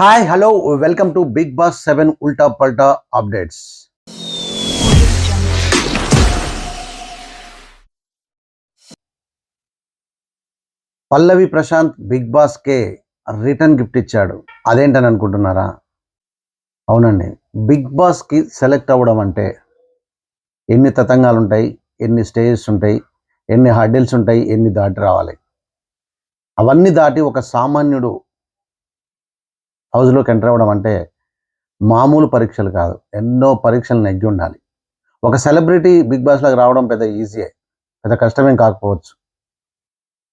Hi hello welcome to Bigg Boss seven Ulta Palta updates. Pallavi Prashanth Bigg బాస్కే return gift ఇచ్చాడు. అదేంటని అనుకుంటున్నారా? అవునండి. Big బాస్కి select అవ్వడం అంటే ఎన్ని తతంగాలు ఉంటాయి ఎన్ని స్టేజెస్ ఉంటాయి ఎన్ని హర్డిల్స్ ఉంటాయి ఎన్ని దాటి రావాలి. అవన్నీ దాటి ఒక సామాన్యుడు హౌస్లోకి ఎంటర్ అవ్వడం అంటే మామూలు పరీక్షలు కాదు. ఎన్నో పరీక్షలు నెగ్గి ఉండాలి. ఒక సెలబ్రిటీ బిగ్ బాస్లోకి రావడం పెద్ద ఈజీయే. పెద్ద కష్టమేం కాకపోవచ్చు.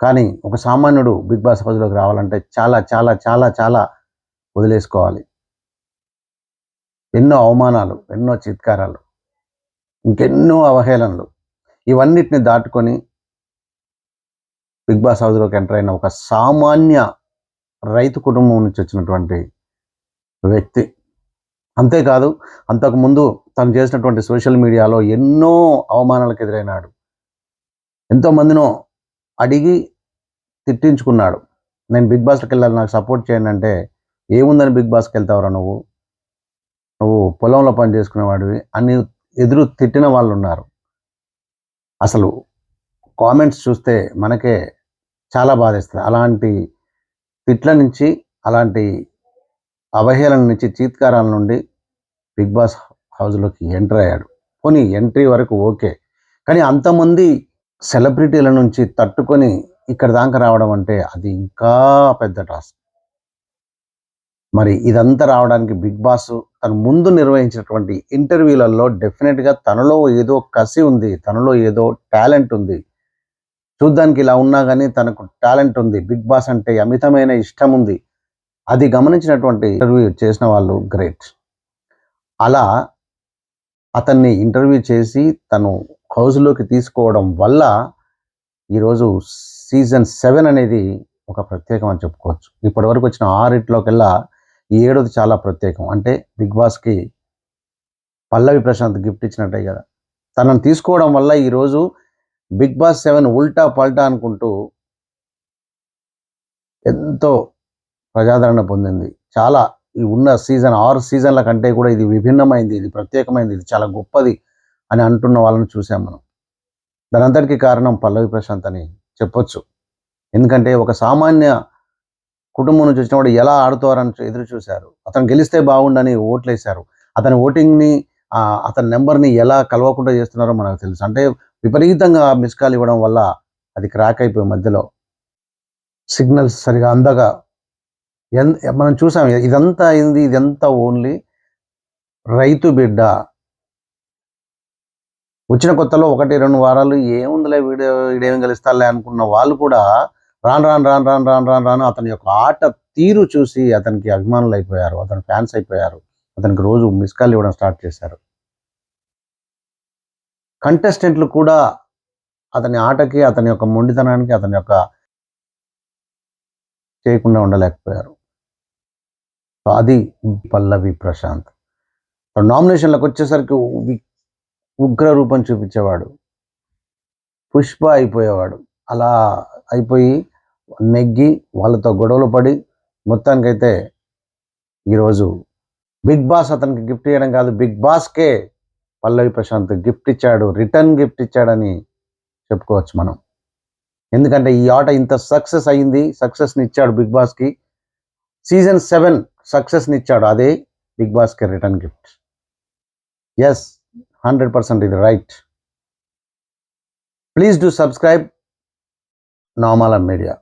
కానీ ఒక సామాన్యుడు బిగ్ బాస్ హౌస్లోకి రావాలంటే చాలా చాలా చాలా చాలా వదిలేసుకోవాలి. ఎన్నో అవమానాలు ఎన్నో చిత్కారాలు ఇంకెన్నో అవహేళనలు. ఇవన్నిటిని దాటుకొని బిగ్ బాస్ హౌస్లోకి ఎంటర్ అయిన ఒక సామాన్య రైతు కుటుంబం నుంచి వచ్చినటువంటి వ్యక్తి. అంతేకాదు అంతకుముందు తను చేసినటువంటి సోషల్ మీడియాలో ఎన్నో అవమానాలకు ఎదురైనాడు. ఎంతోమందినో అడిగి తిట్టించుకున్నాడు. నేను బిగ్ బాస్కి వెళ్ళాలి నాకు సపోర్ట్ చేయండి అంటే ఏముందని బిగ్ బాస్కి వెళ్తావురా నువ్వు? నువ్వు పొలంలో పని చేసుకునేవాడివి అని ఎదురు తిట్టిన వాళ్ళు ఉన్నారు అసలు కామెంట్స్ చూస్తే మనకే చాలా బాధేస్తుంది. అలాంటి తిట్ల నుంచి అలాంటి అవహేళన నుంచి చీత్కారాల నుండి బిగ్ బాస్ హౌస్లోకి ఎంటర్ అయ్యాడు. పోనీ ఎంట్రీ వరకు ఓకే. కానీ అంతమంది సెలబ్రిటీల నుంచి తట్టుకొని ఇక్కడ దాకా రావడం అంటే అది ఇంకా పెద్ద టాస్క్. మరి ఇదంతా రావడానికి బిగ్ బాస్ తను ముందు నిర్వహించినటువంటి ఇంటర్వ్యూలలో డెఫినెట్గా తనలో ఏదో కసి ఉంది తనలో ఏదో టాలెంట్ ఉంది. చూడ్డానికి ఇలా ఉన్నా కానీ తనకు టాలెంట్ ఉంది బిగ్ బాస్ అంటే అమితమైన ఇష్టం ఉంది. అది గమనించినటువంటి ఇంటర్వ్యూ చేసిన వాళ్ళు గ్రేట్. అలా అతన్ని ఇంటర్వ్యూ చేసి తను హౌస్లోకి తీసుకోవడం వల్ల ఈరోజు సీజన్ సెవెన్ అనేది ఒక ప్రత్యేకం అని చెప్పుకోవచ్చు. ఇప్పటి వరకు వచ్చిన ఆరిట్లోకెల్లా ఈ ఏడోది చాలా ప్రత్యేకం. అంటే బిగ్ బాస్కి పల్లవి ప్రశాంత్ గిఫ్ట్ ఇచ్చినట్టే కదా. తనను తీసుకోవడం వల్ల ఈరోజు బిగ్ బాస్ సెవెన్ ఉల్టా పల్టా అనుకుంటూ ఎంతో ప్రజాదరణ పొందింది. చాలా ఈ ఉన్న సీజన్ ఆరు సీజన్ల కంటే కూడా ఇది విభిన్నమైంది ఇది ప్రత్యేకమైంది ఇది చాలా గొప్పది అని అంటున్న వాళ్ళని చూసాం మనం. దానంతటికీ కారణం పల్లవి ప్రశాంత్ అని చెప్పొచ్చు. ఎందుకంటే ఒక సామాన్య కుటుంబం నుంచి వచ్చినప్పుడు ఎలా ఆడుతారని ఎదురు చూశారు. అతను గెలిస్తే బాగుండని ఓట్లేశారు. అతని ఓటింగ్ని అతని నెంబర్ని ఎలా కలవకుండా చేస్తున్నారో మనకు తెలుసు. అంటే విపరీతంగా మిస్ కాల్ ఇవ్వడం వల్ల అది క్రాక్ అయిపోయి మధ్యలో సిగ్నల్స్ సరిగా అందగా ఎన్- మనం చూసాం ఇదంతా అయింది ఇదంతా ఓన్లీ రైతు బిడ్డ. వచ్చిన కొత్తలో ఒకటి రెండు వారాలు ఏముందిలే వీడియో వీడేం గెలుస్తాలే అనుకున్న వాళ్ళు కూడా రాను రాను రాను రాను రాను రాను రాను అతని యొక్క ఆట తీరు చూసి అతనికి అభిమానులు అయిపోయారు అతని ఫ్యాన్స్ అయిపోయారు అతనికి రోజు మిస్ కాల్ ఇవ్వడం స్టార్ట్ చేశారు. కంటెస్టెంట్లు కూడా అతని ఆటకి అతని యొక్క మొండితనానికి అతని యొక్క చేయకుండా ఉండలేకపోయారు. సో అది పల్లవి ప్రశాంత్. నామినేషన్లకు వచ్చేసరికి ఉగ్ర రూపం చూపించేవాడు. పుష్ప అయిపోయేవాడు. అలా అయిపోయి నెగ్గి వాళ్ళతో గొడవలు పడి మొత్తానికైతే ఈరోజు బిగ్ బాస్ అతనికి గిఫ్ట్ చేయడం కాదు. బిగ్ బాస్కే పల్లవి ప్రశాంత్ గిఫ్ట్ ఇచ్చాడు రిటర్న్ గిఫ్ట్ ఇచ్చాడని చెప్పుకోవచ్చు మనం. ఎందుకంటే ఈ ఆట ఇంత సక్సెస్ అయింది సక్సెస్ని ఇచ్చాడు బిగ్ బాస్కి సీజన్ సెవెన్ సక్సెస్ని ఇచ్చాడు అదే బిగ్ బాస్కి return gift. Yes hundred percent ఇది రైట్. ప్లీజ్ డూ సబ్స్క్రైబ్ నామాల మీడియా